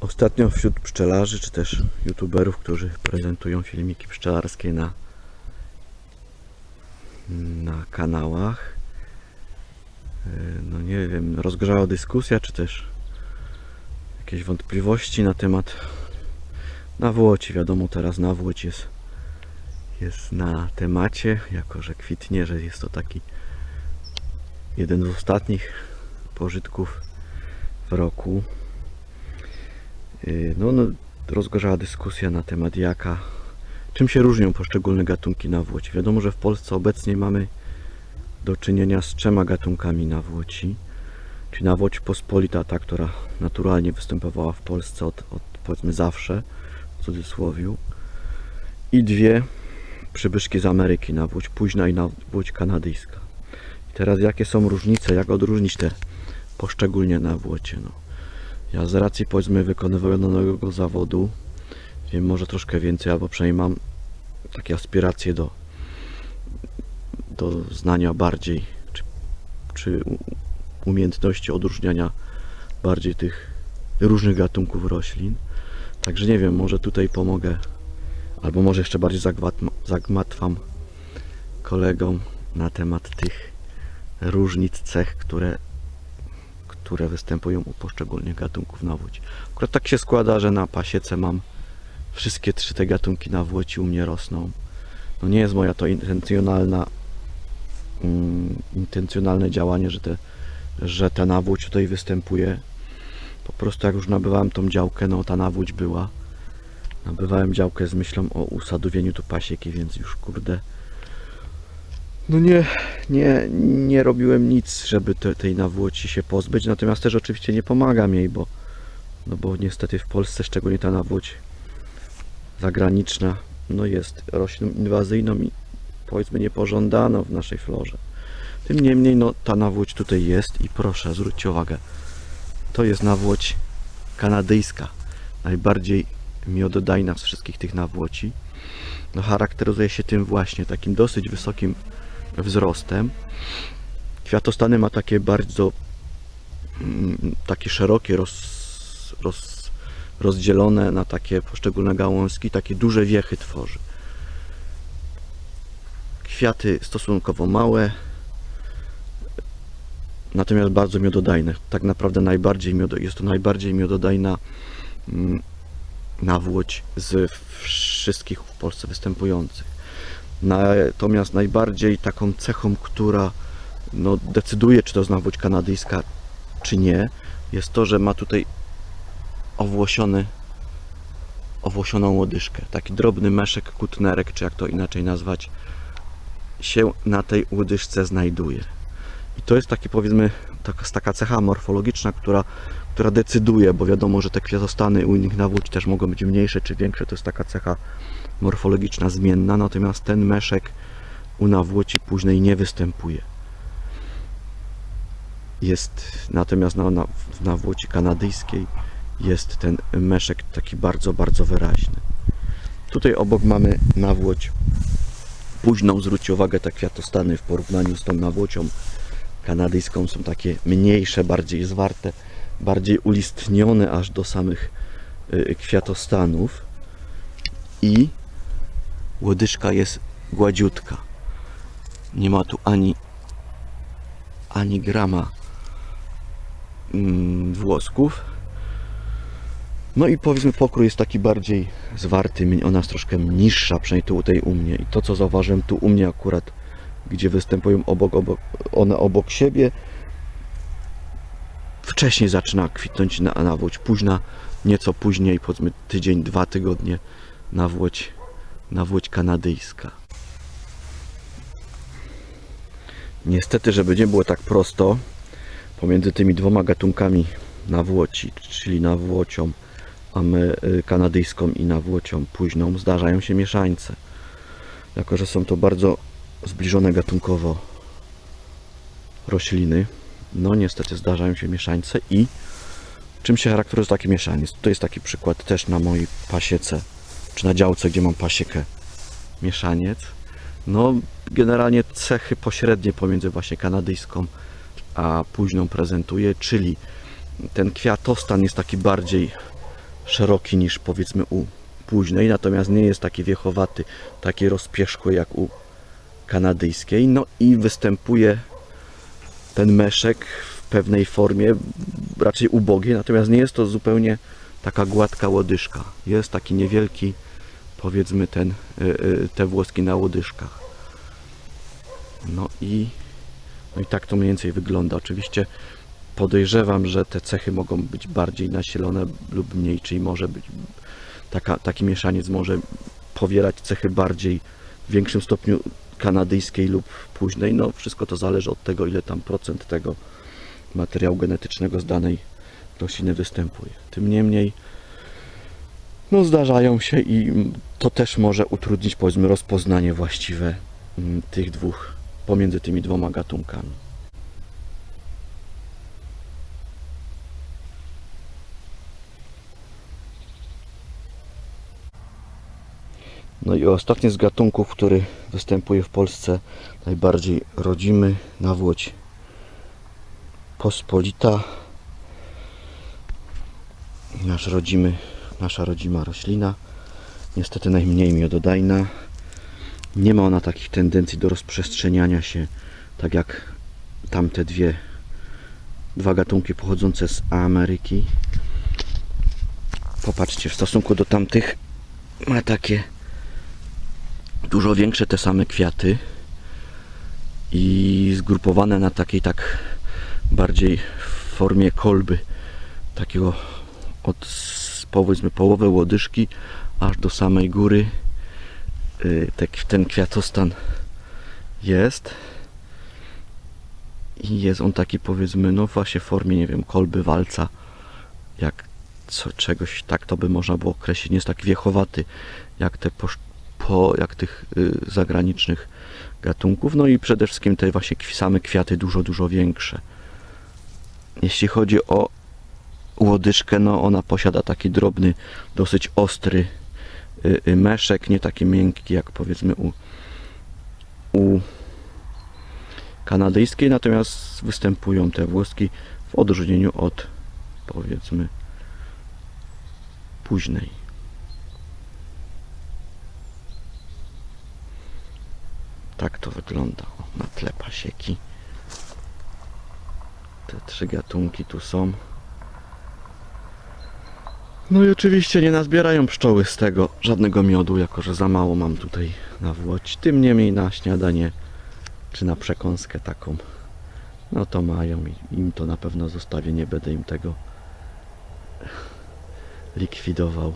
Ostatnio wśród pszczelarzy, czy też youtuberów, którzy prezentują filmiki pszczelarskie na, na kanałach, no nie wiem, rozgrzała dyskusja, czy też jakieś wątpliwości na temat nawłoci. Wiadomo, teraz nawłoć jest, jest na temacie, jako że kwitnie, że jest to taki jeden z ostatnich pożytków w roku. Yy, No, no rozgorzała dyskusja na temat jaka, czym się różnią poszczególne gatunki nawłoci. Wiadomo, że w Polsce obecnie mamy do czynienia z trzema gatunkami nawłoci. Czyli nawłoć pospolita, ta, która naturalnie występowała w Polsce od, od powiedzmy zawsze, w cudzysłowiu. I dwie przybyszki z Ameryki, nawłoć późna i nawłoć kanadyjska. I teraz jakie są różnice, jak odróżnić te poszczególnie nawłocie? No. Ja z racji powiedzmy wykonywanego zawodu wiem może troszkę więcej, albo przynajmniej mam takie aspiracje do, do znania bardziej, czy, czy umiejętności odróżniania bardziej tych różnych gatunków roślin. Także nie wiem, może tutaj pomogę, albo może jeszcze bardziej zagmatwam kolegom na temat tych różnic cech, które które występują u poszczególnych gatunków nawłoci. Akurat tak się składa, że na pasiece mam wszystkie trzy te gatunki nawłoci u mnie rosną. No nie jest moja to intencjonalna mm, intencjonalne działanie, że, te, że ta nawłoć tutaj występuje. Po prostu jak już nabywałem tą działkę, no ta nawłoć była. Nabywałem działkę z myślą o usadowieniu tu pasieki, więc już kurde no nie, nie, nie robiłem nic, żeby te, tej nawłoci się pozbyć, natomiast też oczywiście nie pomagam jej, bo, no bo niestety w Polsce, szczególnie ta nawłoć zagraniczna, no jest rośliną inwazyjną i powiedzmy niepożądaną w naszej florze. Tym niemniej, no ta nawłoć tutaj jest i proszę, zwróćcie uwagę, to jest nawłoć kanadyjska, najbardziej miododajna z wszystkich tych nawłoci. No charakteryzuje się tym właśnie, takim dosyć wysokim wzrostem. Kwiatostany ma takie bardzo mm, takie szerokie, roz, roz, rozdzielone na takie poszczególne gałązki, takie duże wiechy tworzy. Kwiaty stosunkowo małe, natomiast bardzo miododajne. Tak naprawdę najbardziej miodo, jest to najbardziej miododajna mm, nawłoć z wszystkich w Polsce występujących. Natomiast najbardziej taką cechą, która no, decyduje, czy to jest kanadyjska, czy nie, jest to, że ma tutaj owłosiony, owłosioną łodyżkę. Taki drobny meszek, kutnerek, czy jak to inaczej nazwać, się na tej łodyżce znajduje. I to jest taki powiedzmy taka, taka cecha morfologiczna, która, która decyduje, bo wiadomo, że te kwiatostany u innych nawłóci też mogą być mniejsze czy większe. To jest taka cecha morfologiczna zmienna, natomiast ten meszek u nawłoci późnej nie występuje. Jest natomiast na, na, w nawłoci kanadyjskiej jest ten meszek taki bardzo, bardzo wyraźny. Tutaj obok mamy nawłoć późną. Zwróćcie uwagę, te kwiatostany w porównaniu z tą nawłocią kanadyjską są takie mniejsze, bardziej zwarte, bardziej ulistnione aż do samych y, kwiatostanów i łodyżka jest gładziutka. Nie ma tu ani ani grama mm, włosków. No i powiedzmy pokrój jest taki bardziej zwarty, ona jest troszkę niższa, przynajmniej tu tutaj u mnie. I to co zauważyłem tu u mnie akurat, gdzie występują obok, obok, one obok siebie, wcześniej zaczyna kwitnąć na, nawłoć późna, nieco później, powiedzmy tydzień, dwa tygodnie nawłoć, nawłoć kanadyjska. Niestety, żeby nie było tak prosto, pomiędzy tymi dwoma gatunkami nawłoci, czyli nawłocią kanadyjską i nawłocią późną, zdarzają się mieszańce. Jako, że są to bardzo zbliżone gatunkowo rośliny, no niestety zdarzają się mieszańce i czym się charakteryzuje taki mieszaniec? Tutaj jest taki przykład też na mojej pasiece, czy na działce, gdzie mam pasiekę mieszaniec. No, generalnie cechy pośrednie pomiędzy właśnie kanadyjską a późną prezentuje, czyli ten kwiatostan jest taki bardziej szeroki niż powiedzmy u późnej, natomiast nie jest taki wiechowaty, taki rozpierzchły jak u kanadyjskiej. No i występuje ten meszek w pewnej formie, raczej ubogiej, natomiast nie jest to zupełnie taka gładka łodyżka. Jest taki niewielki, powiedzmy ten, y, y, te włoski na łodyżkach. No i, no i tak to mniej więcej wygląda. Oczywiście podejrzewam, że te cechy mogą być bardziej nasilone lub mniej, czyli może być taka, taki mieszaniec może powielać cechy bardziej w większym stopniu kanadyjskiej lub późnej. No wszystko to zależy od tego, ile tam procent tego materiału genetycznego z danej rośliny występuje. Tym niemniej no zdarzają się i to też może utrudnić powiedzmy rozpoznanie właściwe mm, tych dwóch pomiędzy tymi dwoma gatunkami. No i ostatni z gatunków, który występuje w Polsce, najbardziej rodzimy, nawłoć pospolita. Nasz rodzimy, nasza rodzima roślina, niestety najmniej miododajna. Nie ma ona takich tendencji do rozprzestrzeniania się, tak jak tamte dwie, dwa gatunki pochodzące z Ameryki. Popatrzcie, w stosunku do tamtych ma takie dużo większe te same kwiaty i zgrupowane na takiej tak bardziej w formie kolby takiego od powiedzmy połowy łodyżki aż do samej góry. Y, te, ten kwiatostan jest. I jest on taki powiedzmy no właśnie w formie nie wiem kolby walca jak co, czegoś tak to by można było określić. Nie jest tak wiechowaty jak te jak tych y, zagranicznych gatunków. No i przede wszystkim te właśnie same kwiaty dużo dużo większe. Jeśli chodzi o łodyżkę, no ona posiada taki drobny, dosyć ostry y, y, meszek, nie taki miękki jak powiedzmy u, u kanadyjskiej, natomiast występują te włoski w odróżnieniu od powiedzmy późnej. Tak to wygląda na tle pasieki. Te trzy gatunki tu są. No i oczywiście nie nazbierają pszczoły z tego żadnego miodu, jako że za mało mam tutaj na włoć. Tym niemniej na śniadanie czy na przekąskę taką, no to mają i im to na pewno zostawię, nie będę im tego likwidował.